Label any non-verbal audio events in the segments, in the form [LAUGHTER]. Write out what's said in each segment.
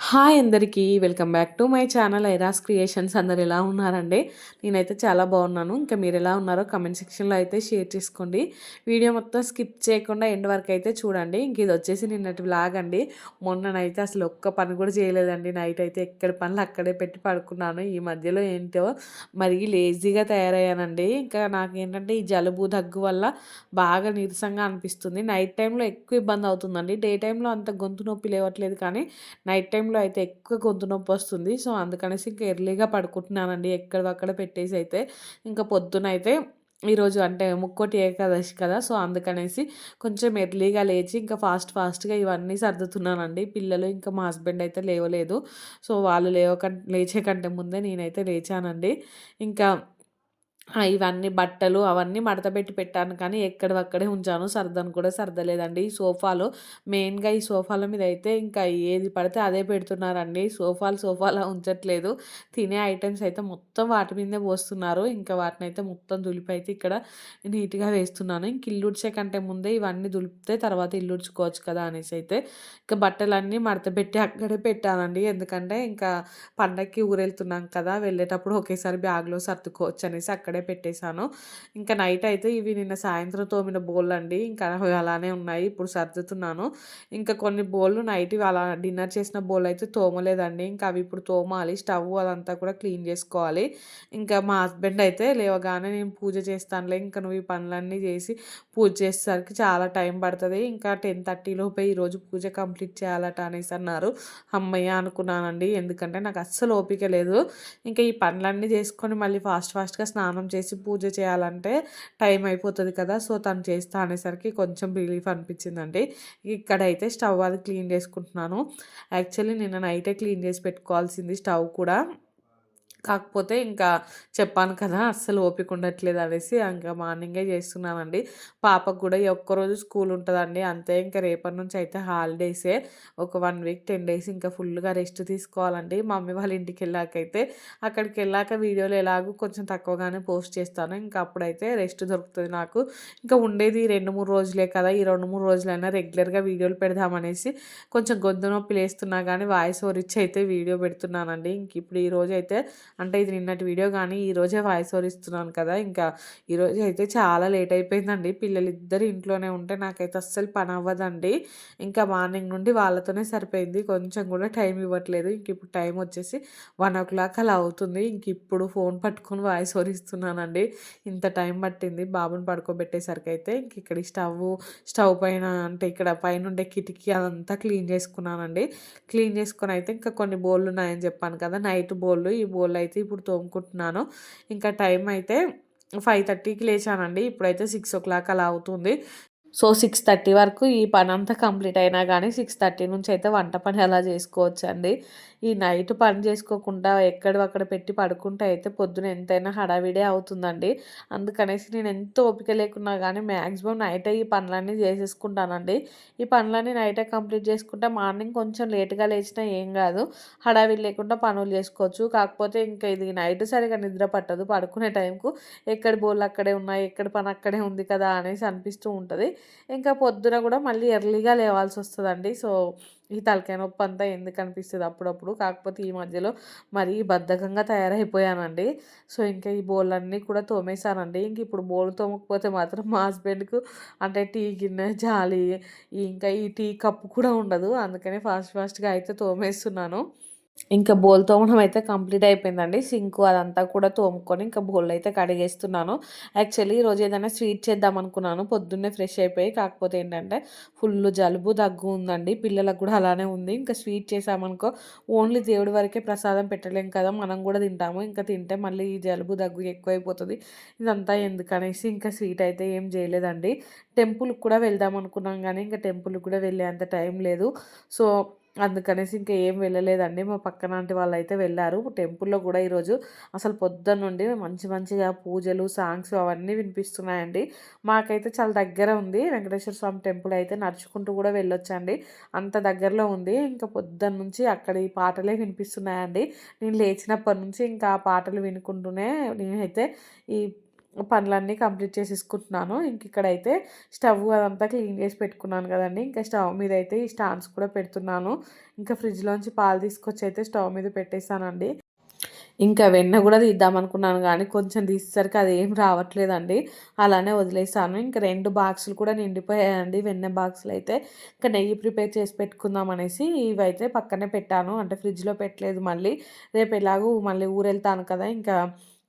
Hi అందరికీ welcome back to my channel ఐరాస్ creations. అందరు ఎలా ఉన్నారండి? నేనైతే చాలా బాగున్నాను. ఇంకా మీరు ఎలా ఉన్నారో కమెంట్ సెక్షన్లో అయితే షేర్ చేసుకోండి. వీడియో మొత్తం స్కిప్ చేయకుండా ఎండ్ వరకు అయితే చూడండి. ఇంక ఇది వచ్చేసి నిన్నటి బ్లాగ్ అండి. మొన్ననైతే అసలు ఒక్క పని కూడా చేయలేదండి. నైట్ అయితే ఎక్కడి పనులు అక్కడే పెట్టి పడుకున్నాను. ఈ మధ్యలో ఏంటో మరీ లేజీగా తయారయ్యానండి. ఇంకా నాకు ఏంటంటే ఈ జలుబు దగ్గు వల్ల బాగా నీరసంగా అనిపిస్తుంది. నైట్ టైంలో ఎక్కువ ఇబ్బంది అవుతుందండి. డే టైంలో అంత గొంతు నొప్పి లేవట్లేదు కానీ నైట్ టైం టైంలో అయితే ఎక్కువ గొంతు నొప్పి వస్తుంది. సో అందుకనేసి ఇంకా ఎర్లీగా పడుకుంటున్నానండి. ఎక్కడక్కడ పెట్టేసి అయితే ఇంకా పొద్దున అయితే ఈరోజు అంటే ముక్కోటి ఏకాదశి కదా! సో అందుకనేసి కొంచెం ఎర్లీగా లేచి ఇంకా ఫాస్ట్ ఫాస్ట్గా ఇవన్నీ సర్దుతున్నానండి. పిల్లలు ఇంకా మా హస్బెండ్ అయితే లేవలేదు. సో వాళ్ళు లేవక లేచే కంటే ముందే నేనైతే లేచానండి. ఇంకా ఇవన్నీ బట్టలు అవన్నీ మడతపెట్టి పెట్టాను కానీ ఎక్కడవక్కడే ఉంచాను. సర్దను కూడా సర్దలేదండి. ఈ సోఫాలో మెయిన్గా ఈ సోఫాల మీద అయితే ఇంకా ఏది పడితే అదే పెడుతున్నారండి. సోఫాలు సోఫాలా ఉంచట్లేదు. తినే ఐటమ్స్ అయితే మొత్తం వాటి మీదే పోస్తున్నారు. ఇంకా వాటిని అయితే మొత్తం దులిపి అయితే ఇక్కడ నీట్గా వేస్తున్నాను. ఇంక ఇల్లుడ్చే కంటే ముందే ఇవన్నీ దులిపితే తర్వాత ఇల్లుడ్చుకోవచ్చు కదా అనేసి అయితే ఇంకా బట్టలన్నీ మడతపెట్టి అక్కడే పెట్టానండి. ఎందుకంటే ఇంకా పండగకి ఊరెళ్తున్నాం కదా వెళ్ళేటప్పుడు ఒకేసారి బ్యాగ్లో సర్దుకోవచ్చు అనేసి అక్కడే అక్కడే పెట్టేశాను. ఇంకా నైట్ అయితే ఇవి నిన్న సాయంత్రం తోమిన బోల్ అండి ఇంకా అలానే ఉన్నాయి. ఇప్పుడు సర్దుతున్నాను. ఇంకా కొన్ని బోళ్ళు నైట్ అలా డిన్నర్ చేసిన బోల్ అయితే తోమలేదండి. ఇంకా అవి ఇప్పుడు తోమాలి. స్టవ్ అదంతా కూడా క్లీన్ చేసుకోవాలి. ఇంకా మా హస్బెండ్ అయితే లేవగానే నేను పూజ చేస్తానులే. ఇంకా నువ్వు ఈ పనులన్నీ చేసి పూజ చేసేసరికి చాలా టైం పడుతుంది. ఇంకా టెన్ థర్టీలోపే ఈరోజు పూజ కంప్లీట్ చేయాలట అనేసి అన్నారు. అమ్మయ్య అనుకున్నానండి. ఎందుకంటే నాకు అస్సలు ఓపిక లేదు. ఇంకా ఈ పనులన్నీ చేసుకొని మళ్ళీ ఫాస్ట్ ఫాస్ట్గా స్నానం చేసి పూజ చేయాలంటే టైం అయిపోతుంది కదా సో తను చేస్తా అనేసరికి కొంచెం రిలీఫ్ అనిపించిందండి. ఇక్కడైతే స్టవ్ అది క్లీన్ చేసుకుంటున్నాను. యాక్చువల్లీ నిన్న నైటే క్లీన్ చేసి పెట్టుకోవాల్సింది స్టవ్ కూడా. కాకపోతే ఇంకా చెప్పాను కదా అస్సలు ఓపిక ఉండట్లేదు అనేసి ఇంకా మార్నింగే చేస్తున్నానండి. పాపకు కూడా ఒక్కరోజు స్కూల్ ఉంటుందండి. అంతే ఇంకా రేపటి నుంచి అయితే హాలిడేసే. ఒక వన్ వీక్ టెన్ డేస్ ఇంకా ఫుల్గా రెస్ట్ తీసుకోవాలండి. మమ్మీ వాళ్ళ ఇంటికి వెళ్ళాకైతే అక్కడికి వెళ్ళాక వీడియోలు ఎలాగో కొంచెం తక్కువగానే పోస్ట్ చేస్తాను. ఇంకా అప్పుడైతే రెస్ట్ దొరుకుతుంది నాకు. ఇంకా ఉండేది రెండు మూడు రోజులే కదా ఈ రెండు మూడు రోజులైనా రెగ్యులర్గా వీడియోలు పెడదామనేసి కొంచెం గొంతు నొప్పి లేస్తున్నా కానీ వాయిస్ ఓవర్ ఇచ్చి అయితే వీడియో పెడుతున్నానండి. ఇంక ఇప్పుడు ఈ రోజు అయితే అంటే ఇది నిన్నటి వీడియో కానీ ఈరోజే వాయిస్ ఓవర్ ఇస్తున్నాను కదా. ఇంకా ఈరోజు అయితే చాలా లేట్ అయిపోయిందండి. పిల్లలు ఇద్దరు ఇంట్లోనే ఉంటే నాకైతే అస్సలు పని అవ్వదండి. ఇంకా మార్నింగ్ నుండి వాళ్ళతోనే సరిపోయింది. కొంచెం కూడా టైం ఇవ్వట్లేదు. ఇంక ఇప్పుడు టైం వచ్చేసి వన్ ఓ క్లాక్ అలా అవుతుంది. ఇంక ఇప్పుడు ఫోన్ పట్టుకొని వాయిస్ ఓవర్ ఇస్తున్నానండి. ఇంత టైం పట్టింది బాబుని పడుకోబెట్టేసరికి అయితే. ఇంక ఇక్కడ స్టవ్ స్టవ్ పైన అంటే ఇక్కడ పైన ఉండే కిటికీ అదంతా క్లీన్ చేసుకున్నానండి. క్లీన్ చేసుకొని అయితే ఇంకా కొన్ని బోళ్ళు ఉన్నాయని చెప్పాను కదా. నైట్ బోళ్ళు. ఈ బోళ్ళు అయితే ఇప్పుడు తోముకుంటున్నాను. ఇంకా టైం అయితే ఫైవ్ థర్టీకి లేచానండి. ఇప్పుడైతే సిక్స్ ఓ క్లాక్ అలా అవుతుంది. సో సిక్స్ థర్టీ వరకు ఈ పని అంతా కంప్లీట్ అయినా కానీ సిక్స్ థర్టీ నుంచి అయితే వంట పని అలా చేసుకోవచ్చండి. ఈ నైట్ పని చేసుకోకుండా ఎక్కడక్కడ పెట్టి పడుకుంటే అయితే పొద్దున ఎంతైనా హడావిడే అవుతుందండి. అందుకనేసి నేను ఎంత ఓపిక లేకున్నా కానీ మ్యాక్సిమం నైటే ఈ పనులన్నీ చేసేసుకుంటానండి. ఈ పనులన్నీ నైటే కంప్లీట్ చేసుకుంటే మార్నింగ్ కొంచెం లేట్గా లేచినా ఏం కాదు. హడావిడి లేకుండా పనులు చేసుకోవచ్చు. కాకపోతే ఇంకా ఇది నైట్ సరిగా నిద్ర పట్టదు. పడుకునే టైంకు ఎక్కడ బోళ్ళు అక్కడే ఉన్నాయి ఎక్కడ పని అక్కడే ఉంది కదా అనేసి అనిపిస్తూ ఉంటుంది. ఇంకా పొద్దున కూడా మళ్ళీ ఎర్లీగా లేవాల్సి వస్తుందండి. సో ఈ తలకాయ నొప్పి అంతా ఎందుకు అనిపిస్తుంది అప్పుడప్పుడు? కాకపోతే ఈ మధ్యలో మరీ బద్ధకంగా తయారైపోయానండి. సో ఇంకా ఈ బోళ్ళన్నీ కూడా తోమేశానండి. ఇంక ఇప్పుడు బోల్ తోమకపోతే మాత్రం మా హస్బెండ్కు అంటే టీ గిన్నె జాలి ఇంకా ఈ టీ కప్పు కూడా ఉండదు. అందుకనే ఫాస్ట్ ఫాస్ట్గా అయితే తోమేస్తున్నాను. ఇంకా బోల్ తోమడం అయితే కంప్లీట్ అయిపోయిందండి. సింకు అదంతా కూడా తోముకొని ఇంకా బోల్ అయితే కడిగేస్తున్నాను. యాక్చువల్లీ ఈరోజు ఏదైనా స్వీట్ చేద్దాం అనుకున్నాను. పొద్దున్నే ఫ్రెష్ అయిపోయి కాకపోతే ఏంటంటే ఫుల్ జలుబు దగ్గు ఉందండి. పిల్లలకు కూడా అలానే ఉంది. ఇంకా స్వీట్ చేసామనుకో ఓన్లీ దేవుడి వరకే ప్రసాదం పెట్టలేం కదా. మనం కూడా తింటాము. ఇంకా తింటే మళ్ళీ ఈ జలుబు దగ్గు ఎక్కువైపోతుంది. ఇదంతా ఎందుకనేసి ఇంకా స్వీట్ అయితే ఏం చేయలేదండి. టెంపుల్కి కూడా వెళ్దాం అనుకున్నాం కానీ ఇంకా టెంపుల్కి కూడా వెళ్ళే అంత టైం లేదు. సో అందుకనేసి ఇంకా ఏం వెళ్ళలేదండి. మా పక్కన వాళ్ళు అయితే వెళ్ళారు. టెంపుల్లో కూడా ఈరోజు అసలు పొద్దున్న నుండి మంచి మంచిగా పూజలు సాంగ్స్ అవన్నీ వినిపిస్తున్నాయండి. మాకైతే చాలా దగ్గర ఉంది. వెంకటేశ్వర స్వామి టెంపుల్ అయితే నడుచుకుంటూ కూడా వెళ్ళొచ్చండి. అంత దగ్గరలో ఉంది. ఇంకా పొద్దున్న నుంచి అక్కడ ఈ పాటలే వినిపిస్తున్నాయండి. నేను లేచినప్పటి నుంచి ఇంకా ఆ పాటలు వినుకుంటూనే నేనైతే ఈ పనులన్నీ కంప్లీట్ చేసేసుకుంటున్నాను. ఇంక ఇక్కడైతే స్టవ్ అదంతా క్లీన్ చేసి పెట్టుకున్నాను కదండి. ఇంకా స్టవ్ మీద అయితే ఈ స్టాండ్స్ కూడా పెడుతున్నాను. ఇంకా ఫ్రిడ్జ్లోంచి పాలు తీసుకొచ్చి అయితే స్టవ్ మీద పెట్టేశానండి. ఇంకా వెన్న కూడా తీద్దాం అనుకున్నాను కానీ కొంచెం తీసేసరికి అది ఏం రావట్లేదండి. అలానే వదిలేసాను ఇంకా రెండు బాక్సులు కూడా నిండిపోయాయండి వెన్న బాక్సులు అయితే. ఇంకా నెయ్యి ప్రిపేర్ చేసి పెట్టుకుందాం అనేసి ఇవైతే పక్కనే పెట్టాను. అంటే ఫ్రిడ్జ్లో పెట్టలేదు మళ్ళీ. రేపు ఎలాగూ మళ్ళీ ఊరెళ్తాను కదా. ఇంకా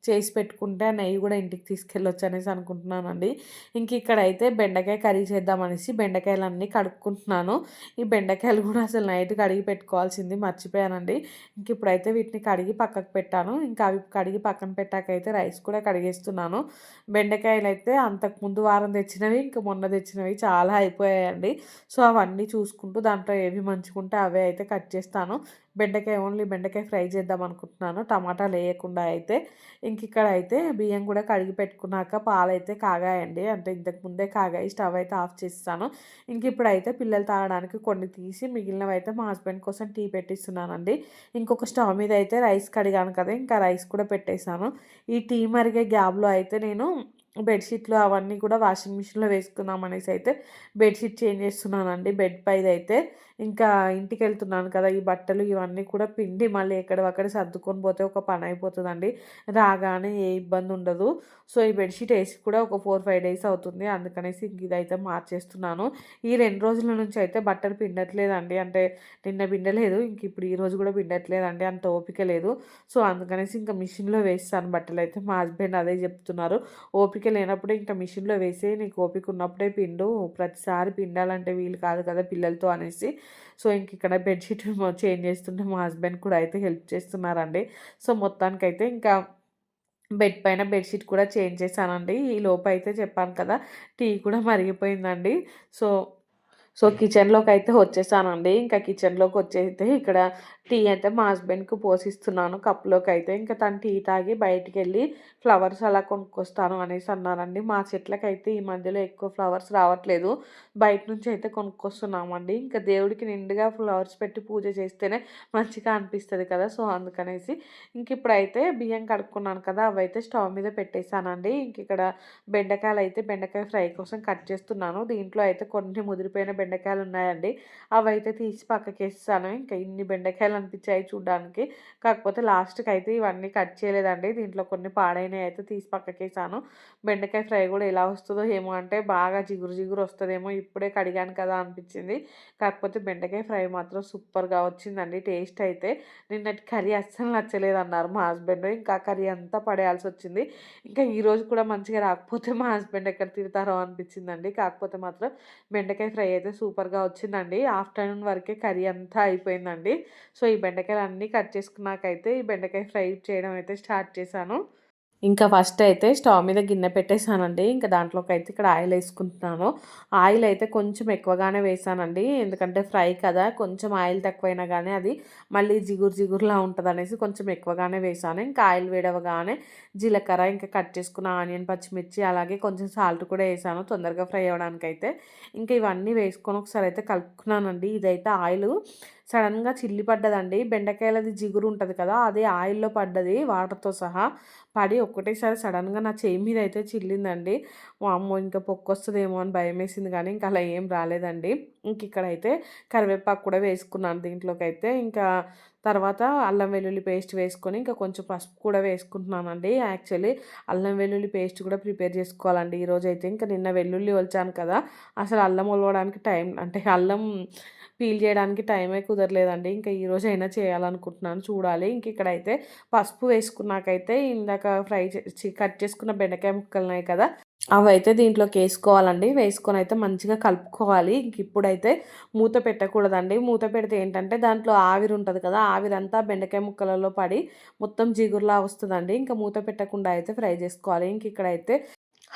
చేసి పెట్టుకుంటే నెయ్యి కూడా ఇంటికి తీసుకెళ్ళొచ్చు అనేసి అనుకుంటున్నానండి. ఇంక ఇక్కడైతే బెండకాయ కర్రీ చేద్దామనేసి బెండకాయలు అన్నీ కడుక్కుంటున్నాను. ఈ బెండకాయలు కూడా అసలు నైట్ కడిగి పెట్టుకోవాల్సింది మర్చిపోయానండి. ఇంక ఇప్పుడైతే వీటిని కడిగి పక్కకు పెట్టాను. ఇంకా అవి కడిగి పక్కన పెట్టాకైతే రైస్ కూడా కడిగేస్తున్నాను. బెండకాయలు అయితే అంతకు ముందు వారం తెచ్చినవి ఇంకా మొన్న తెచ్చినవి చాలా అయిపోయాయండి. సో అవన్నీ చూసుకుంటూ దాంట్లో ఏవి మంచుకుంటే అవే అయితే కట్ చేస్తాను. బెండకాయ ఓన్లీ బెండకాయ ఫ్రై చేద్దాం అనుకుంటున్నాను. టమాటాలు వేయకుండా అయితే. ఇంక ఇక్కడ అయితే బియ్యం కూడా కడిగి పెట్టుకున్నాక పాలైతే కాగాయండి. అంటే ఇంతకు ముందే కాగాయి స్టవ్ అయితే ఆఫ్ చేస్తాను ఇంక ఇప్పుడైతే పిల్లలు తాగడానికి కొన్ని తీసి మిగిలినవి అయితే మా హస్బెండ్ కోసం టీ పెట్టిస్తున్నానండి. ఇంకొక స్టవ్ మీద అయితే రైస్ కడిగాను కదా ఇంకా రైస్ కూడా పెట్టేశాను. ఈ టీ మరిగే గ్యాబ్లో అయితే నేను బెడ్షీట్లు అవన్నీ కూడా వాషింగ్ మిషన్లో వేసుకుందాం అనేసి అయితే బెడ్షీట్ చేంజ్ చేస్తున్నానండి. బెడ్ పైది అయితే ఇంకా ఇంటికి వెళ్తున్నాను కదా ఈ బట్టలు ఇవన్నీ కూడా పిండి మళ్ళీ ఎక్కడక్కడ సర్దుకొని పోతే ఒక పని అయిపోతుందండి. రాగానే ఏ ఇబ్బంది ఉండదు. సో ఈ బెడ్షీట్ వేసి కూడా ఒక ఫోర్ ఫైవ్ డేస్ అవుతుంది. అందుకనేసి ఇంక ఇదైతే మార్చేస్తున్నాను. ఈ రెండు రోజుల నుంచి అయితే బట్టలు పిండట్లేదండి. అంటే నిన్న పిండలేదు ఇంక ఇప్పుడు ఈ రోజు కూడా పిండట్లేదండి. అంత ఓపిక లేదు. సో అందుకనేసి ఇంకా మిషన్లో వేస్తాను బట్టలు అయితే. మా హస్బెండ్ అదే చెప్తున్నారు. ఓపిక లేనప్పుడే ఇంకా మిషన్లో వేసే నీకు ఓపిక ఉన్నప్పుడే పిండు. ప్రతిసారి పిండాలంటే వీలు కాదు కదా పిల్లలతో అనేసి. సో ఇంక ఇక్కడ బెడ్షీట్ చేంజ్ చేస్తుంటే మా హస్బెండ్ కూడా అయితే హెల్ప్ చేస్తున్నారండి. సో మొత్తానికైతే ఇంకా బెడ్ పైన బెడ్షీట్ కూడా చేంజ్ చేశానండి. ఈ లోపు అయితే చెప్పాను కదా టీ కూడా మరిగిపోయిందండి. సో సో కిచెన్లోకి అయితే వచ్చేసానండి. ఇంకా కిచెన్లోకి వచ్చేస్తే ఇక్కడ టీ అయితే మా హస్బెండ్కి పోసిస్తున్నాను కప్లోకి అయితే ఇంకా తను టీ తాగి బయటికి వెళ్ళి ఫ్లవర్స్ అలా కొనుక్కొస్తాను అనేసి అన్నానండి మా చెట్లకైతే ఈ మధ్యలో ఎక్కువ ఫ్లవర్స్ రావట్లేదు. బయట నుంచి అయితే కొనుక్కొస్తున్నామండి. ఇంకా దేవుడికి నిండుగా ఫ్లవర్స్ పెట్టి పూజ చేస్తేనే మంచిగా అనిపిస్తుంది కదా! సో అందుకనేసి ఇంక ఇప్పుడైతే బియ్యం కడుక్కున్నాను కదా! అవి అయితే స్టవ్ మీద పెట్టేశానండి ఇంక ఇక్కడ బెండకాయలు అయితే బెండకాయ ఫ్రై కోసం కట్ చేస్తున్నాను. దీంట్లో అయితే కొన్ని ముదిరిపోయిన బెండకాయలు ఉన్నాయండి అవి అయితే తీసి పక్కకేస్తాను ఇంకా ఇన్ని బెండకాయలు అనిపించాయి చూడడానికి. కాకపోతే లాస్ట్కి అయితే ఇవన్నీ కట్ చేయలేదండి. దీంట్లో కొన్ని పాడైనవి అయితే తీసి పక్కకేసాను. బెండకాయ ఫ్రై కూడా ఎలా వస్తుందో ఏమో అంటే బాగా జిగురు జిగురు వస్తుందేమో ఇప్పుడే కడిగాను కదా అనిపించింది. కాకపోతే బెండకాయ ఫ్రై మాత్రం సూపర్గా వచ్చిందండి టేస్ట్ అయితే. నిన్నటి కర్రీ అస్సలు నచ్చలేదు అన్నారు మా హస్బెండ్. ఇంకా కర్రీ అంతా పడేయాల్సి వచ్చింది. ఇంకా ఈరోజు కూడా మంచిగా రాకపోతే మా హస్బెండ్ ఎక్కడ తిడతారో అనిపించిందండి. కాకపోతే మాత్రం బెండకాయ ఫ్రై అయితే సూపర్గా వచ్చిందండి. ఆఫ్టర్నూన్ వరకే కర్రీ అంతా అయిపోయిందండి. సో ఈ బెండకాయలు అన్నీ కట్ చేసుకున్నాకైతే ఈ బెండకాయ ఫ్రై చేయడం అయితే స్టార్ట్ చేశాను. ఇంకా ఫస్ట్ అయితే స్టవ్ మీద గిన్నె పెట్టేశానండి. ఇంకా దాంట్లోకి అయితే ఇక్కడ ఆయిల్ వేసుకుంటున్నాను. ఆయిల్ అయితే కొంచెం ఎక్కువగానే వేసానండి. ఎందుకంటే ఫ్రై కదా కొంచెం ఆయిల్ తక్కువైనా కానీ అది మళ్ళీ జిగురు జిగురులా ఉంటుంది అనేసి కొంచెం ఎక్కువగానే వేసాను. ఇంకా ఆయిల్ వేడవగానే జీలకర్ర ఇంకా కట్ చేసుకున్న ఆనియన్ పచ్చిమిర్చి అలాగే కొంచెం సాల్ట్ కూడా వేసాను తొందరగా ఫ్రై అవ్వడానికి అయితే ఇంకా ఇవన్నీ వేసుకొని ఒకసారి అయితే కలుపుకున్నానండి. ఇదైతే ఆయిల్ సడన్గా చిల్లి పడ్డదండి. బెండకాయలది జిగురు ఉంటుంది కదా అది ఆయిల్లో పడ్డది వాటర్తో సహా పడి ఒక్కటేసారి సడన్గా నా చేయి మీద అయితే చిల్లిందండి. అమ్మో ఇంకా పొక్కు వస్తుందేమో అని భయం వేసింది కానీ ఇంకా అలా ఏం రాలేదండి. ఇంక ఇక్కడైతే కరివేపాకు కూడా వేసుకున్నాను దీంట్లోకి అయితే ఇంకా తర్వాత అల్లం వెల్లుల్లి పేస్ట్ వేసుకొని ఇంకా కొంచెం పసుపు కూడా వేసుకుంటున్నానండి. యాక్చువల్లీ అల్లం వెల్లుల్లి పేస్ట్ కూడా ప్రిపేర్ చేసుకోవాలండి. ఈరోజు అయితే ఇంకా నిన్న వెల్లుల్లి వలిచాను కదా అసలు అల్లం ఒలవడానికి టైం అంటే అల్లం పీల్ చేయడానికి టైమే కుదరలేదండి. ఇంకా ఈరోజు అయినా చేయాలనుకుంటున్నాను. చూడాలి. ఇంక ఇక్కడైతే పసుపు వేసుకున్నాకైతే ఇందాక ఫ్రై చేసి కట్ చేసుకున్న బెండకాయ ముక్కలు ఉన్నాయి కదా అవి అయితే దీంట్లోకి వేసుకోవాలండి. వేసుకొని అయితే మంచిగా కలుపుకోవాలి. ఇంక ఇప్పుడైతే మూత పెట్టకూడదండి. మూత పెడితే ఏంటంటే దాంట్లో ఆవిరి ఉంటుంది కదా ఆవిరంతా బెండకాయ ముక్కలలో పడి మొత్తం జిగురులా వస్తుందండి. ఇంకా మూత పెట్టకుండా అయితే ఫ్రై చేసుకోవాలి. ఇంక ఇక్కడైతే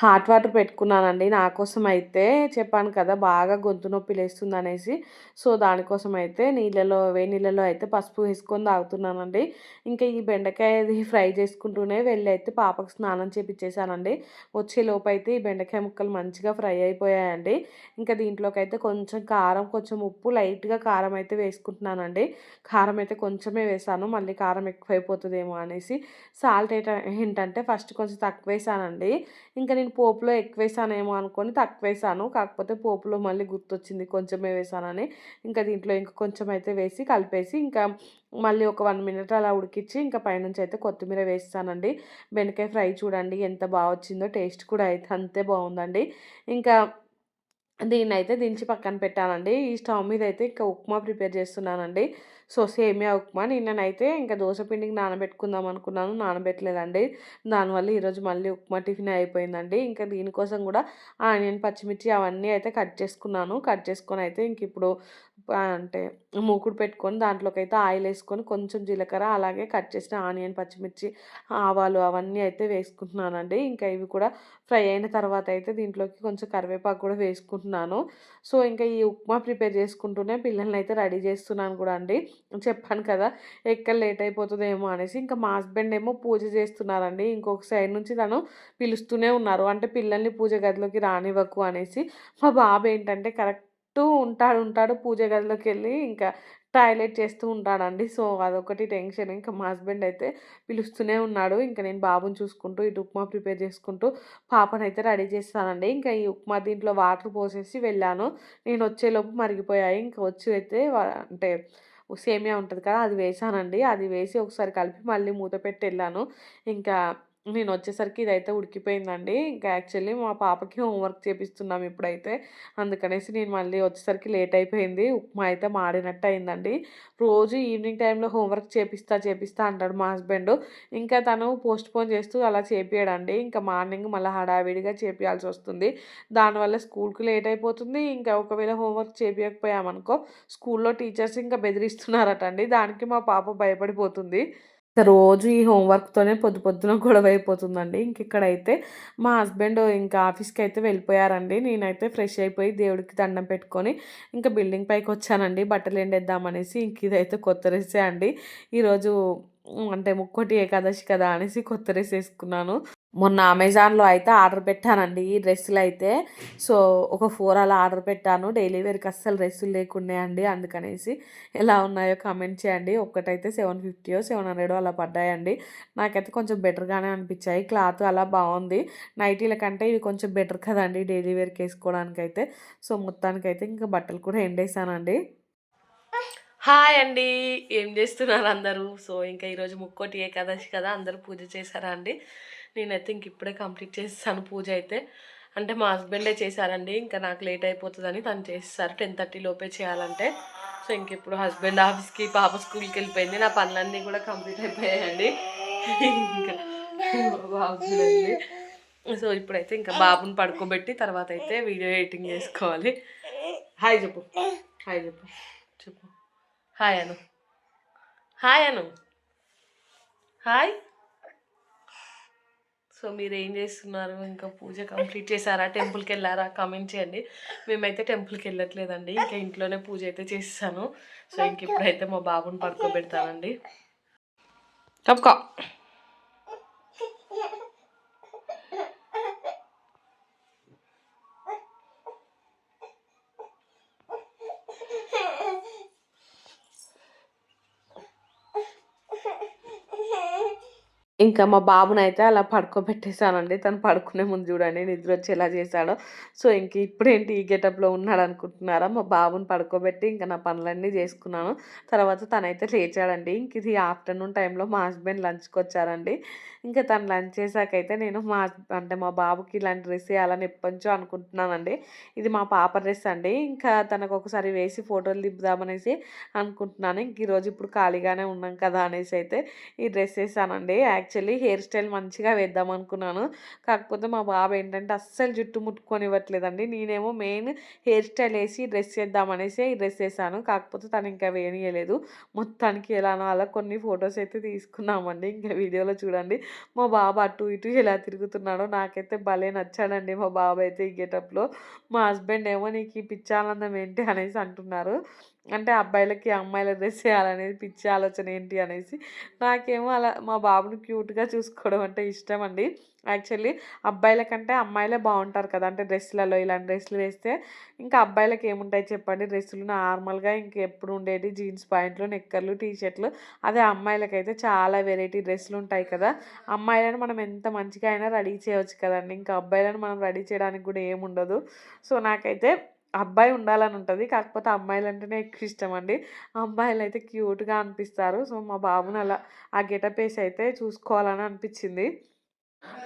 హాట్ వాటర్ పెట్టుకున్నానండి. నా కోసం అయితే చెప్పాను కదా బాగా గొంతు నొప్పి లేస్తుంది అనేసి సో దానికోసం అయితే నీళ్ళలో వేడి నీళ్ళలో అయితే పసుపు వేసుకొని తాగుతున్నానండి. ఇంకా ఈ బెండకాయ అది ఫ్రై చేసుకుంటూనే వెళ్ళి అయితే పాపకు స్నానం చేపించేసానండి వచ్చే లోపు అయితే ఈ బెండకాయ ముక్కలు మంచిగా ఫ్రై అయిపోయాయండి. ఇంకా దీంట్లోకి అయితే కొంచెం కారం కొంచెం ఉప్పు లైట్గా కారం అయితే వేసుకుంటున్నానండి. కారం అయితే కొంచెమే వేసాను మళ్ళీ కారం ఎక్కువైపోతుందేమో అనేసి. సాల్ట్ ఏంటంటే ఫస్ట్ కొంచెం తక్కువ వేసానండి. ఇంకా నేను పోపులో ఎక్కువ వేసానేమో అనుకొని తక్కువ వేసాను కాకపోతే పోపులో మళ్ళీ గుర్తొచ్చింది కొంచెమే వేసానని. ఇంకా దీంట్లో ఇంకా కొంచెం అయితే వేసి కలిపేసి ఇంకా మళ్ళీ ఒక వన్ మినిట్ అలా ఉడికించి ఇంకా పైనుంచి అయితే కొత్తిమీర వేస్తానండి. బెండకాయ ఫ్రై చూడండి ఎంత బాగా వచ్చిందో టేస్ట్ కూడా అయితే అంతే బాగుందండి. ఇంకా దీన్ని అయితే దించి పక్కన పెట్టానండి. ఈ స్టవ్ మీద అయితే ఇంకా ఉప్మా ప్రిపేర్ చేస్తున్నానండి. సో సేమియా ఉప్మా నిన్ననైతే ఇంకా దోశపిండికి నానబెట్టుకుందాం అనుకున్నాను. నానబెట్టలేదండి. దానివల్ల ఈరోజు మళ్ళీ ఉప్మా టిఫిన్ అయిపోయిందండి. ఇంకా దీనికోసం కూడా ఆనియన్ పచ్చిమిర్చి అవన్నీ అయితే కట్ చేసుకున్నాను. కట్ చేసుకొని అయితే ఇంక ఇప్పుడు అంటే మూకుడు పెట్టుకొని దాంట్లోకి అయితే ఆయిల్ వేసుకొని కొంచెం జీలకర్ర అలాగే కట్ చేసిన ఆనియన్ పచ్చిమిర్చి ఆవాలు అవన్నీ అయితే వేసుకుంటున్నానండి. ఇంకా ఇవి కూడా ఫ్రై అయిన తర్వాత అయితే దీంట్లోకి కొంచెం కరివేపాకు కూడా వేసుకుంటున్నాను. సో ఇంకా ఈ ఉప్మా ప్రిపేర్ చేసుకుంటూనే పిల్లల్ని అయితే రెడీ చేస్తున్నాను కూడా అండి. చెప్పాను కదా ఎక్కడ లేట్ అయిపోతుందేమో అనేసి. ఇంకా మా హస్బెండ్ ఏమో పూజ చేస్తున్నారండి. ఇంకొక సైడ్ నుంచి తను పిలుస్తూనే ఉన్నారు. అంటే పిల్లల్ని పూజ గదిలోకి రానివ్వకు అనేసి. మా బాబు ఏంటంటే కరెక్ట్ ఉంటాడు ఉంటాడు పూజ గదిలోకి వెళ్ళి ఇంకా టాయిలెట్ చేస్తూ ఉంటాడండి. సో అదొకటి టెన్షన్. ఇంకా మా హస్బెండ్ అయితే పిలుస్తూనే ఉన్నాడు. ఇంకా నేను బాబుని చూసుకుంటూ ఇటు ఉప్మా ప్రిపేర్ చేసుకుంటూ పాపనైతే రెడీ చేస్తానండి. ఇంకా ఈ ఉప్మా దీంట్లో వాటర్ పోసేసి వెళ్ళాను. నేను వచ్చేలోపు మరిగిపోయాయి. ఇంకా వచ్చి అయితే అంటే సేమియా ఉంటుంది కదా అది వేసానండి. అది వేసి ఒకసారి కలిపి మళ్ళీ మూత పెట్టి వెళ్ళాను. ఇంకా నేను వచ్చేసరికి ఇదైతే ఉడికిపోయిందండి. ఇంకా యాక్చువల్లీ మా పాపకి హోంవర్క్ చేపిస్తున్నాం ఇప్పుడైతే. అందుకనేసి నేను మళ్ళీ వచ్చేసరికి లేట్ అయిపోయింది ఉప్మా అయితే మాడినట్టు అయిందండి రోజు ఈవినింగ్ టైంలో హోంవర్క్ చేపిస్తా చేపిస్తా అంటాడు మా హస్బెండ్. ఇంకా తను పోస్ట్ పోన్ చేస్తూ అలా చేపియడండి. ఇంకా మార్నింగ్ మళ్ళీ హడావిడిగా చేపియాల్సి వస్తుంది దానివల్ల స్కూల్కి లేట్ అయిపోతుంది ఇంకా ఒకవేళ హోంవర్క్ చేపియకపోయామనుకో స్కూల్లో టీచర్స్ ఇంకా బెదిరిస్తున్నారట అండి దానికి మా పాప భయపడిపోతుంది. రోజు ఈ హోంవర్క్తోనే పొద్దు పొద్దున [LAUGHS] గొడవ అయిపోతుందండి. ఇంక ఇక్కడైతే మా హస్బెండ్ ఇంకా ఆఫీస్కి అయితే వెళ్ళిపోయారండి. నేనైతే ఫ్రెష్ అయిపోయి దేవుడికి దండం పెట్టుకొని ఇంకా బిల్డింగ్ పైకి వచ్చానండి. బట్టలు ఎండేద్దామనేసి ఇంక ఇదైతే కొత్త రెసే అండి. ఈరోజు అంటే ముక్కోటి ఏకాదశి కదా అనేసి కొత్త డ్రెస్ వేసుకున్నాను. మొన్న అమెజాన్లో అయితే ఆర్డర్ పెట్టానండి ఈ డ్రెస్సులు అయితే. సో ఒక ఫోర్ అలా ఆర్డర్ పెట్టాను. డైలీ వేర్కి అస్సలు డ్రెస్సులు లేకుండా అండి. అందుకనేసి ఎలా ఉన్నాయో కామెంట్ చేయండి. ఒక్కటైతే సెవెన్ ఫిఫ్టీయో సెవెన్ హండ్రెడో అలా పడ్డాయండి. నాకైతే కొంచెం బెటర్గానే అనిపించాయి. క్లాత్ అలా బాగుంది. నైటీల కంటే ఇవి కొంచెం బెటర్ కదండి డైలీ వేర్కి వేసుకోవడానికి అయితే సో మొత్తానికైతే ఇంకా బట్టలు కూడా ఎండేసానండి. హాయ్ అండి. ఏం చేస్తున్నారు అందరూ? సో ఇంకా ఈరోజు ముక్కోటి ఏకాదశి కదా. అందరూ పూజ చేశారా అండి? నేనైతే ఇంక ఇప్పుడే కంప్లీట్ చేస్తాను పూజ అయితే. అంటే మా హస్బెండే చేశారండి ఇంకా నాకు లేట్ అయిపోతుందని తను చేస్తారు టెన్ థర్టీ లోపే చేయాలంటే. సో ఇంక ఇప్పుడు హస్బెండ్ ఆఫీస్కి పాప స్కూల్కి వెళ్ళిపోయింది నా పనులన్నీ కూడా కంప్లీట్ అయిపోయాయండి. ఇంకా బాగుందండి సో ఇప్పుడైతే ఇంకా బాబుని పడుకోబెట్టి తర్వాత అయితే వీడియో ఎడిటింగ్ చేసుకోవాలి. హాయ్ చెప్పు. హాయ్ చెప్పు. చెప్పు. హాయ్ అను. హాయ్ అను. హాయ్. సో మీరు ఏం చేస్తున్నారు? ఇంకా పూజ కంప్లీట్ చేశారా? టెంపుల్కి వెళ్ళారా? కామెంట్ చేయండి. మేమైతే టెంపుల్కి వెళ్ళట్లేదండి. ఇంకా ఇంట్లోనే పూజ అయితే చేస్తాను. సో ఇంక ఇప్పుడైతే మా బాబుని పడుకోబెడతానండి. కప్పుకో ఇంకా మా బాబునైతే అలా పడుకోబెట్టేసానండి తను పడుకునే ముందు చూడండి నిద్ర వచ్చి ఎలా చేశాడో. సో ఇంక ఇప్పుడేంటి ఈ గెటప్లో ఉన్నాడు అనుకుంటున్నారా మా బాబుని పడుకోబెట్టి ఇంకా నా పనులన్నీ చేసుకున్నాను. తర్వాత తనైతే లేచాడండి. ఇంక ఇది ఆఫ్టర్నూన్ టైంలో మా హస్బెండ్ లంచ్కి వచ్చారండి ఇంకా తను లంచ్ చేశాకైతే నేను మా అంటే మా బాబుకి ఇలాంటి డ్రెస్ వేయాలని ఎప్పటించో అనుకుంటున్నానండి. ఇది మా పాప డ్రెస్ అండి. ఇంకా తనకు ఒకసారి వేసి ఫోటోలు దిద్దామనేసి అనుకుంటున్నాను. ఇంక ఈరోజు ఇప్పుడు ఖాళీగానే ఉన్నాం కదా అనేసి అయితే ఈ డ్రెస్ వేసానండి. యాక్చువల్లీ హెయిర్ స్టైల్ మంచిగా వేద్దాం అనుకున్నాను. కాకపోతే మా బాబు ఏంటంటే అస్సలు జుట్టు ముట్టుకొని ఇవ్వట్లేదండి నేనేమో మెయిన్ హెయిర్ స్టైల్ వేసి డ్రెస్ చేద్దామనేసి ఈ డ్రెస్ వేసాను. కాకపోతే తను ఇంకా వేయనియలేదు మొత్తానికి ఎలానో అలా కొన్ని ఫొటోస్ అయితే తీసుకున్నామండి. ఇంకా వీడియోలో చూడండి. మా బాబు అటు ఇటు ఎలా తిరుగుతున్నాడో నాకైతే భలే నచ్చాడండి మా బాబు అయితే ఈ గెటప్లో. మా హస్బెండ్ ఏమో నీకు ఈ పిచ్చానందం ఏంటి? అనేసి అంటున్నారు. అంటే అబ్బాయిలకి అమ్మాయిల డ్రెస్ వేయాలనేది పిచ్చి ఆలోచన ఏంటి అనేసి. నాకేమో అలా మా బాబుని క్యూట్గా చూసుకోవడం అంటే ఇష్టం అండి యాక్చువల్లీ అబ్బాయిల కంటే అమ్మాయిలే బాగుంటారు కదా! అంటే డ్రెస్సులలో ఇలాంటి డ్రెస్సులు వేస్తే ఇంకా అబ్బాయిలకి ఏముంటాయి చెప్పండి? డ్రెస్సులు నార్మల్గా ఇంక ఎప్పుడు ఉండేది జీన్స్ ప్యాంట్లు నెక్కర్లు టీషర్ట్లు. అదే అమ్మాయిలకైతే చాలా వెరైటీ డ్రెస్సులు ఉంటాయి కదా! అమ్మాయిలను మనం ఎంత మంచిగా అయినా రెడీ చేయవచ్చు కదండి. ఇంకా అబ్బాయిలను మనం రెడీ చేయడానికి కూడా ఏముండదు. సో నాకైతే అబ్బాయి ఉండాలని ఉంటుంది. కాకపోతే అమ్మాయిలు అంటేనే ఎక్కువ ఇష్టం అండి అమ్మాయిలు అయితే క్యూట్గా అనిపిస్తారు. సో మా బాబుని అలా ఆ గెటప్ వేసి అయితే చూసుకోవాలని అనిపించింది.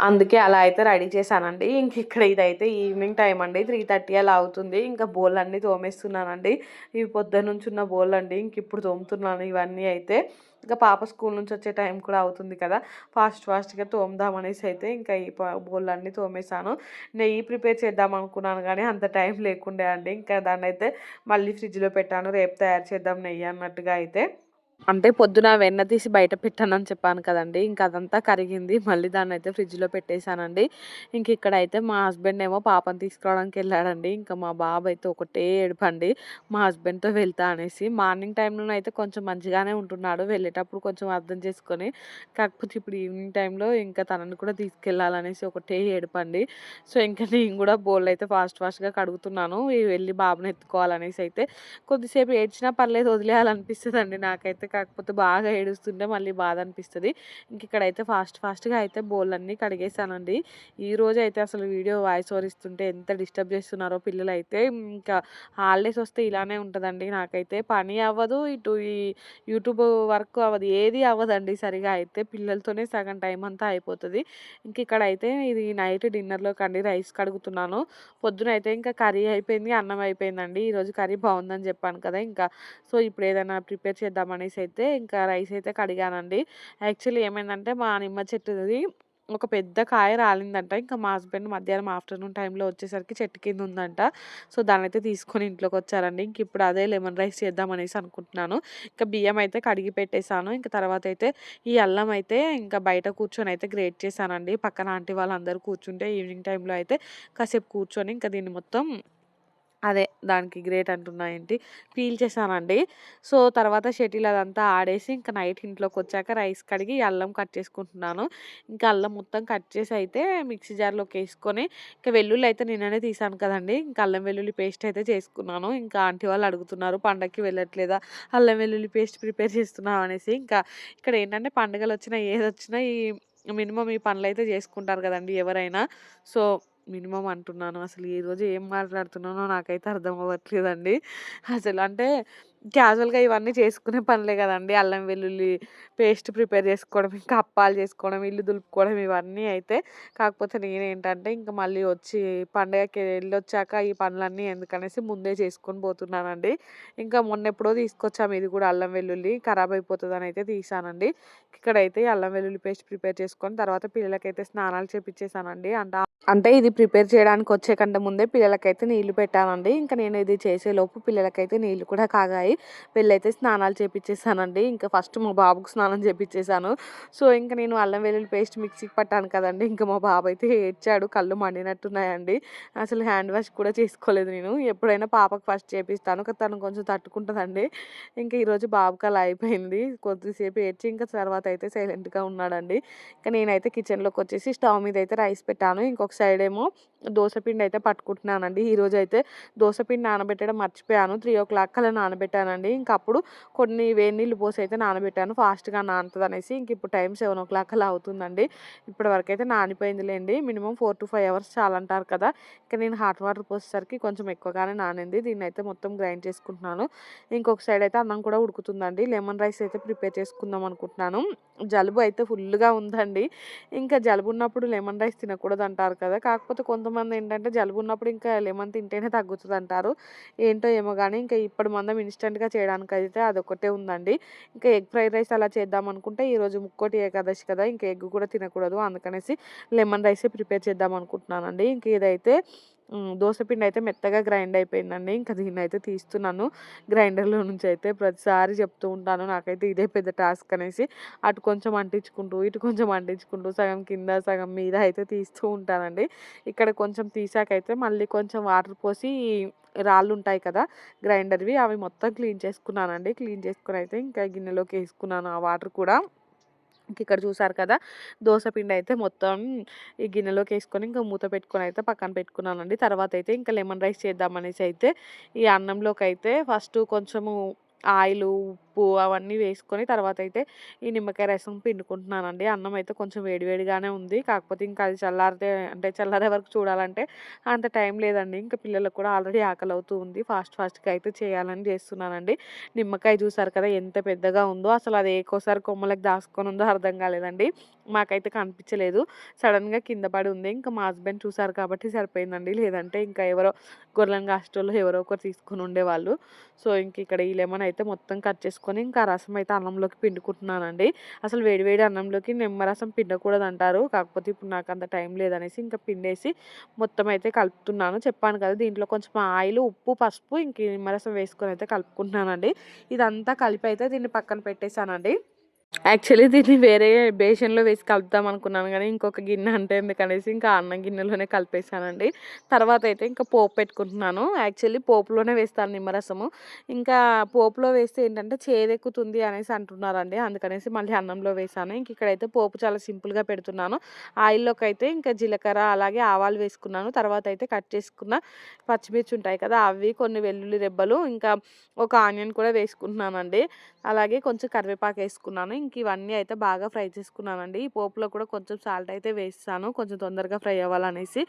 అందుకే అలా అయితే రెడీ చేశానండి. ఇంక ఇక్కడ ఇదైతే ఈవినింగ్ టైం అండి. త్రీ థర్టీ అలా అవుతుంది. ఇంకా బోల్ అన్నీ తోమేస్తున్నానండి. ఇవి పొద్దున్న నుంచి ఉన్న బోల్ అండి ఇంక ఇప్పుడు తోముతున్నాను ఇవన్నీ అయితే. ఇంకా పాప స్కూల్ నుంచి వచ్చే టైం కూడా అవుతుంది కదా. ఫాస్ట్ ఫాస్ట్గా తోముదాం అనేసి అయితే ఇంకా ఈ బోళ్ళన్నీ తోమేశాను. నెయ్యి ప్రిపేర్ చేద్దాం అనుకున్నాను కానీ అంత టైం లేకుండే అండి. ఇంకా దాన్ని అయితే మళ్ళీ ఫ్రిడ్జ్లో పెట్టాను. రేపు తయారు చేద్దాం నెయ్యి అన్నట్టుగా అయితే. అంటే పొద్దున వెన్న తీసి బయట పెట్టానని చెప్పాను కదండీ! ఇంక అదంతా కరిగింది. మళ్ళీ దాన్ని అయితే ఫ్రిడ్జ్‌లో పెట్టేశానండి. ఇంక ఇక్కడైతే మా హస్బెండ్ ఏమో పాపని తీసుకురావడానికి వెళ్ళాడండి. ఇంకా మా బాబు అయితే ఒకటే ఏడుపండి. మా హస్బెండ్‌తో వెళ్తా అనేసి. మార్నింగ్ టైంలోనైతే అయితే కొంచెం మంచిగానే ఉంటున్నాడు. వెళ్ళేటప్పుడు కొంచెం అర్థం చేసుకొని, కాకపోతే ఇప్పుడు ఈవినింగ్ టైంలో ఇంకా తనని కూడా తీసుకెళ్ళాలనేసి ఒకటే ఏడుపండి. సో, ఇంకా నేను కూడా అయితే ఫాస్ట్ ఫాస్ట్‌గా కడుగుతున్నాను. వెళ్ళి బాబుని ఎత్తుకోవాలనేసి అయితే కొద్దిసేపు ఏడ్చినా పర్లేదు వదిలేయాలనిపిస్తుంది అండి నాకైతే. కాకపోతే బాగా ఏడుస్తుంటే మళ్ళీ బాధ అనిపిస్తుంది. ఇంక ఇక్కడైతే ఫాస్ట్ ఫాస్ట్గా అయితే బోళ్ళన్నీ కడిగేసానండి. ఈరోజు అయితే అసలు వీడియో వాయిస్ ఓవర్ ఇస్తుంటే ఎంత డిస్టర్బ్ చేస్తున్నారో పిల్లలు అయితే ఇంకా హాలిడేస్ వస్తే ఇలానే ఉంటుందండి. నాకైతే పని అవ్వదు. ఇటు ఈ యూట్యూబ్ వర్క్ అవ్వదు. ఏది అవ్వదండి సరిగా అయితే. పిల్లలతోనే సగం టైం అంతా అయిపోతుంది. ఇంక ఇక్కడైతే ఇది నైట్ డిన్నర్లో కండి రైస్ కడుగుతున్నాను. పొద్దున అయితే ఇంకా కర్రీ అయిపోయింది అన్నం అయిపోయిందండి. ఈరోజు కర్రీ బాగుందని చెప్పాను కదా. ఇంకా సో ఇప్పుడు ఏదైనా ప్రిపేర్ చేద్దామనేసి అయితే ఇంకా రైస్ అయితే కడిగానండి. యాక్చువల్లీ ఏమైందంటే మా నిమ్మ చెట్టుది ఒక పెద్ద కాయ రాలిందంట. ఇంకా మా హస్బెండ్ మధ్యాహ్నం ఆఫ్టర్నూన్ టైంలో వచ్చేసరికి చెట్టు కింద ఉందంట. సో దాని అయితే తీసుకొని ఇంట్లోకి వచ్చారండి. ఇంక ఇప్పుడు అదే లెమన్ రైస్ చేద్దామనేసి అనుకుంటున్నాను. ఇంకా బియ్యం అయితే కడిగి పెట్టేశాను. ఇంకా తర్వాత అయితే ఈ అల్లం అయితే ఇంకా బయట కూర్చొని అయితే గ్రేట్ చేశానండి. పక్కన ఆంటీ వాళ్ళందరూ కూర్చుంటే ఈవినింగ్ టైంలో అయితే కాసేపు కూర్చొని ఇంకా దీన్ని మొత్తం అదే దానికి గ్రేట్ అంటున్నా ఏంటి పీల్ చేశానండి. సో తర్వాత షటిల్ అదంతా ఆడేసి ఇంకా నైట్ ఇంట్లోకి వచ్చాక రైస్ కడిగి అల్లం కట్ చేసుకుంటున్నాను. ఇంకా అల్లం మొత్తం కట్ చేసి అయితే మిక్సీ జార్లోకి వేసుకొని ఇంకా వెల్లుల్లి అయితే నిన్ననే తీసాను కదండి. ఇంకా అల్లం వెల్లుల్లి పేస్ట్ అయితే చేసుకున్నాను. ఇంకా ఆంటీ వాళ్ళు అడుగుతున్నారు పండగకి వెళ్ళట్లేదా? అల్లం వెల్లుల్లి పేస్ట్ ప్రిపేర్ చేస్తున్నాం అనేసి. ఇంకా ఇక్కడ ఏంటంటే పండుగలు వచ్చినా ఏది వచ్చినా ఈ మినిమం ఈ పనులు అయితే చేసుకుంటారు కదండి ఎవరైనా. సో మినిమం అంటున్నాను. అసలు ఈరోజు ఏం మాట్లాడుతున్నానో నాకైతే అర్థం అవ్వట్లేదండి. అసలు అంటే క్యాజువల్గా ఇవన్నీ చేసుకునే పనులే కదండి. అల్లం వెల్లుల్లి పేస్ట్ ప్రిపేర్ చేసుకోవడం ఇంకా అప్పాలు చేసుకోవడం ఇల్లు దులుపుకోవడం ఇవన్నీ అయితే. కాకపోతే నేనేంటంటే ఇంకా మళ్ళీ వచ్చి పండగకి వెళ్ళొచ్చాక ఈ పనులన్నీ ఎందుకనేసి ముందే చేసుకొని పోతున్నానండి. ఇంకా మొన్న ఎప్పుడో తీసుకొచ్చాము. ఇది కూడా అల్లం వెల్లుల్లి ఖరాబ్ అయిపోతుందని అయితే తీసానండి. ఇక్కడైతే అల్లం వెల్లుల్లి పేస్ట్ ప్రిపేర్ చేసుకొని తర్వాత పిల్లలకైతే స్నానాలు చేపించేసానండి అంటే అంటే ఇది ప్రిపేర్ చేయడానికి వచ్చే కంటే ముందే పిల్లలకైతే నీళ్ళు పెట్టానండి. ఇంకా నేను ఇది చేసేలోపు పిల్లలకైతే నీళ్ళు కూడా కాగాయి. వెళ్ళైతే స్నానాలు చేపించేసానండి ఇంకా ఫస్ట్ మా బాబుకు స్నానం చేపించేసాను సో ఇంకా నేను అల్లం వెల్లుల్లి పేస్ట్ మిక్సీకి పట్టాను కదండి. ఇంకా మా బాబు అయితే ఏడ్చాడు. కళ్ళు మండినట్టున్నాయండి. అసలు హ్యాండ్ వాష్ కూడా చేసుకోలేదు నేను. ఎప్పుడైనా పాపకు ఫస్ట్ చేపిస్తాను. తను కొంచెం తట్టుకుంటుందండి. ఇంకా ఈరోజు బాబుకి అలా అయిపోయింది. కొద్దిసేపు ఏడ్చి ఇంకా తర్వాత అయితే సైలెంట్గా ఉన్నాడండి. ఇంకా నేనైతే కిచెన్లోకి వచ్చేసి స్టవ్ మీద అయితే రైస్ పెట్టాను. ఇంకొక సైడ్ ఏమో దోశపిండి అయితే పట్టుకుంటున్నానండి. ఈరోజు అయితే దోశపిండి నానబెట్టడం మర్చిపోయాను. త్రీ ఓ క్లాక్ అలా నానబెట్టానండి. ఇంక అప్పుడు కొన్ని వేడి నీళ్ళు పోసి అయితే నానబెట్టాను. ఫాస్ట్గా నానుతుంది అనేసి ఇంక ఇప్పుడు టైం సెవెన్ ఓ క్లాక్ అలా అవుతుందండి. ఇప్పటివరకు అయితే నానిపోయిందిలేండి. Minimum four to five hours చాలంటారు కదా. ఇంకా నేను హాట్ వాటర్ పోసేసరికి కొంచెం ఎక్కువగానే నానింది. దీన్ని అయితే మొత్తం గ్రైండ్ చేసుకుంటున్నాను. ఇంకొక సైడ్ అయితే అన్నం కూడా ఉడుకుతుందండి. లెమన్ రైస్ అయితే ప్రిపేర్ చేసుకుందాం అనుకుంటున్నాను. జలుబు అయితే ఫుల్గా ఉందండి. ఇంకా జలుబు ఉన్నప్పుడు లెమన్ రైస్ తినకూడదు అంటారు కదా. కదా. కాకపోతే కొంతమంది ఏంటంటే జలుబు ఉన్నప్పుడు ఇంకా లెమన్ తింటేనే తగ్గుతుంది అంటారు ఏంటో ఏమో కానీ ఇంకా ఇప్పుడు మందం ఇన్స్టెంట్గా చేయడానికి అయితే అదొకటే ఉందండి. ఇంకా ఎగ్ ఫ్రైడ్ రైస్ అలా చేద్దాం అనుకుంటే ఈరోజు ముక్కోటి ఏకాదశి కదా ఇంకా ఎగ్ కూడా తినకూడదు. అందుకనేసి లెమన్ రైస్ ప్రిపేర్ చేద్దాం అనుకుంటున్నానండి ఇంక ఇదైతే దోసపిండి అయితే మెత్తగా గ్రైండ్ అయిపోయిందండి. ఇంకా దీన్ని అయితే తీస్తున్నాను. గ్రైండర్లో నుంచి అయితే ప్రతిసారి చెప్తూ ఉంటాను. నాకైతే ఇదే పెద్ద టాస్క్ అనేసి. అటు కొంచెం అంటించుకుంటూ ఇటు కొంచెం అంటించుకుంటూ సగం కింద సగం మీద అయితే తీస్తూ ఉంటానండి. ఇక్కడ కొంచెం తీసాకైతే మళ్ళీ కొంచెం వాటర్ పోసి రాళ్ళు ఉంటాయి కదా గ్రైండర్వి అవి మొత్తం క్లీన్ చేసుకున్నానండి. క్లీన్ చేసుకుని అయితే ఇంకా గిన్నెలోకి వేసుకున్నాను ఆ వాటర్ కూడా. ఇక్కడ చూసారు కదా దోశ పిండి అయితే మొత్తం ఈ గిన్నెలోకి వేసుకొని ఇంకా మూత పెట్టుకొని అయితే పక్కన పెట్టుకున్నానండి. తర్వాత అయితే ఇంకా లెమన్ రైస్ చేద్దామనేసి అయితే ఈ అన్నంలోకి అయితే ఫస్ట్ కొంచెము ఆయిల్ ఉప్పు అవన్నీ వేసుకొని తర్వాత అయితే ఈ నిమ్మకాయ రసం పిండుకుంటున్నానండి. అన్నం అయితే కొంచెం వేడివేడిగానే ఉంది. కాకపోతే ఇంకా అది చల్లారితే అంటే చల్లారే వరకు చూడాలంటే అంత టైం లేదండి. ఇంకా పిల్లలకు కూడా ఆల్రెడీ ఆకలి అవుతూ ఉంది. ఫాస్ట్ ఫాస్ట్గా అయితే చేయాలని చేస్తున్నానండి. నిమ్మకాయ చూసారు కదా ఎంత పెద్దగా ఉందో. అసలు అది ఏకోసారి కొమ్మలకు దాచుకొని ఉందో అర్థం కాలేదండి. మాకైతే కనిపించలేదు. సడన్గా కింద పడి ఉంది. ఇంకా మా హస్బెండ్ చూసారు కాబట్టి సరిపోయిందండి. లేదంటే ఇంకా ఎవరో గొర్రెలను కాస్టోళ్ళు ఎవరో ఒకరు తీసుకొని ఉండేవాళ్ళు. సో ఇంక ఇక్కడ ఈ లెమన్ అయితే మొత్తం కట్ చేసుకొని ఇంకా రసం అయితే అన్నంలోకి పిండుకుంటున్నానండి. అసలు వేడివేడి అన్నంలోకి నిమ్మరసం పిండకూడదు అంటారు కాకపోతే ఇప్పుడు నాకు అంత టైం లేదనేసి ఇంకా పిండేసి మొత్తం అయితే కలుపుతున్నాను. చెప్పాను కదా దీంట్లో కొంచెం ఆయిల్ ఉప్పు పసుపు ఇంక నిమ్మరసం వేసుకొని అయితే కలుపుకుంటున్నానండి. ఇదంతా కలిపి అయితే దీన్ని పక్కన పెట్టేశానండి. యాక్చువల్లీ దీన్ని వేరే బేషన్లో వేసి కలుపుదాం అనుకున్నాను కానీ ఇంకొక గిన్నె అంటే ఎందుకనేసి ఇంకా అన్నం గిన్నెలోనే కలిపేసానండి తర్వాత అయితే ఇంకా పోపు పెట్టుకుంటున్నాను. యాక్చువల్లీ పోపులోనే వేస్తాను నిమ్మరసము. ఇంకా పోపులో వేస్తే ఏంటంటే చేదెక్కుతుంది అనేసి అంటున్నారండి. అందుకనేసి మళ్ళీ అన్నంలో వేసాను ఇంక ఇక్కడైతే పోపు చాలా సింపుల్గా పెడుతున్నాను. ఆయిల్లోకి అయితే ఇంకా జీలకర్ర అలాగే ఆవాలు వేసుకున్నాను. తర్వాత అయితే కట్ చేసుకున్న పచ్చిమిర్చి ఉంటాయి కదా అవి కొన్ని వెల్లుల్లి రెబ్బలు ఇంకా ఒక ఆనియన్ కూడా వేసుకుంటున్నానండి. అలాగే కొంచెం కరివేపాకు వేసుకున్నాను. ఇంక ఇవన్నీ అయితే బాగా ఫ్రై చేసుకున్నానండి. ఈ పోపులో కూడా కొంచెం సాల్ట్ అయితే వేస్తాను. కొంచెం తొందరగా ఫ్రై అవ్వాలనేసి.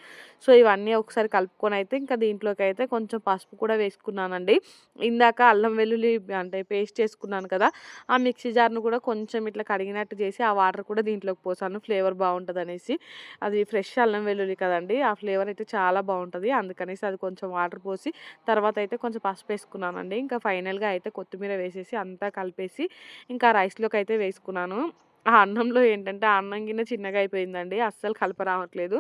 సో ఇవన్నీ ఒకసారి కలుపుకొని అయితే ఇంకా దీంట్లోకి అయితే కొంచెం పసుపు కూడా వేసుకున్నానండి. ఇందాక అల్లం వెల్లుల్లి అంటే పేస్ట్ చేసుకున్నాను కదా ఆ మిక్సీ జార్ను కూడా కొంచెం ఇట్లా కడిగినట్టు చేసి ఆ వాటర్ కూడా దీంట్లోకి పోసాను. ఫ్లేవర్ బాగుంటుంది అనేసి అది ఫ్రెష్ అల్లం వెల్లుల్లి కదండి ఆ ఫ్లేవర్ అయితే చాలా బాగుంటుంది. అందుకనేసి అది కొంచెం వాటర్ పోసి తర్వాత అయితే కొంచెం పసుపు వేసుకున్నానండి. ఇంకా ఫైనల్గా అయితే కొత్తిమీర వేసేసి అంతా కలిపేసి ఇంకా రైస్లోకి అయితే వేసుకున్నాను. ఆ అన్నంలో ఏంటంటే ఆ అన్నం గిన్నె చిన్నగా అయిపోయిందండి. అస్సలు కలప రావట్లేదు.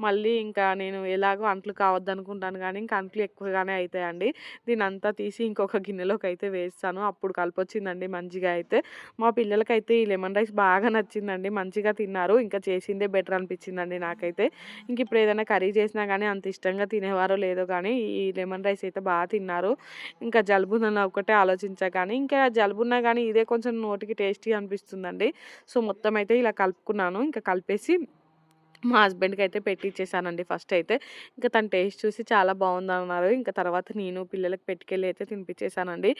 మళ్ళీ ఇంకా నేను ఎలాగో అంట్లు కావద్దు అనుకుంటాను కానీ ఇంకా అంట్లు ఎక్కువగానే అవుతాయండి దీని అంతా తీసి ఇంకొక గిన్నెలోకి అయితే వేస్తాను. అప్పుడు కలిపొచ్చిందండి మంచిగా అయితే. మా పిల్లలకైతే ఈ లెమన్ రైస్ బాగా నచ్చిందండి. మంచిగా తిన్నారు. ఇంకా చేసిందే బెటర్ అనిపించిందండి నాకైతే. ఇంక ఇప్పుడు ఏదైనా కర్రీ చేసినా కానీ అంత ఇష్టంగా తినేవారో లేదో కానీ ఈ లెమన్ రైస్ అయితే బాగా తిన్నారు. ఇంకా జలుబున్న ఒకటే ఆలోచించా కానీ ఇంకా జలుబున్నా కానీ ఇదే కొంచెం నోటికి టేస్టీ అనిపిస్తుందండి. సో మొత్తం అయితే ఇలా కలుపుకున్నాను. ఇంకా కలిపేసి మా హస్బెండ్కి అయితే పెట్టి ఇచ్చేసానండి ఫస్ట్ అయితే. ఇంకా తను టేస్ట్ చూసి చాలా బాగుంది అన్నారు ఇంకా తర్వాత నేను పిల్లలకి పెట్టుకెళ్ళి అయితే తినిపించేసానండి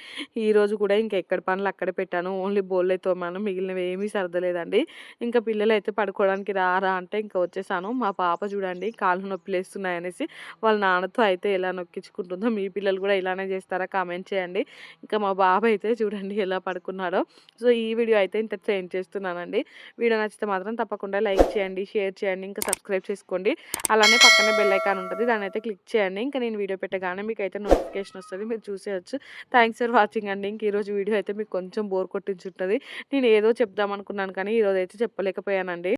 ఈరోజు కూడా ఇంకా ఎక్కడ పనులు అక్కడే పెట్టాను. ఓన్లీ బోల్ అయితే తోమాను. మిగిలినవి ఏమీ సర్దలేదండి. ఇంకా పిల్లలు అయితే పడుకోవడానికి రారా అంటే ఇంకా వచ్చేసాను. మా పాప చూడండి కాళ్ళు నొప్పి లేస్తున్నాయి అనేసి వాళ్ళ నాన్నతో అయితే ఎలా నొక్కించుకుంటుందో మీ పిల్లలు కూడా ఇలానే చేస్తారా కామెంట్ చేయండి. ఇంకా మా బాబు అయితే చూడండి ఎలా పడుకున్నాడో. సో ఈ వీడియో అయితే ఇంత చేంజ్ చేస్తున్నానండి. వీడియో నచ్చితే మాత్రం తప్పకుండా లైక్ చేయండి షేర్ చేయండి. ఇంకా సబ్స్క్రైబ్ చేసుకోండి. అలానే పక్కనే బెల్ ఐకాన్ ఉంటుంది. దాని అయితే క్లిక్ చేయండి. ఇంకా నేను వీడియో పెట్టగానే మీకు అయితే నోటిఫికేషన్ వస్తుంది. మీరు చూసేయచ్చు. థ్యాంక్స్ ఫర్ వాచింగ్ అండి. ఇంక ఈరోజు వీడియో అయితే మీకు కొంచెం బోర్ కొట్టించుంటుంది. నేను ఏదో చెప్దాం అనుకున్నాను కానీ ఈరోజు అయితే చెప్పలేకపోయానండి.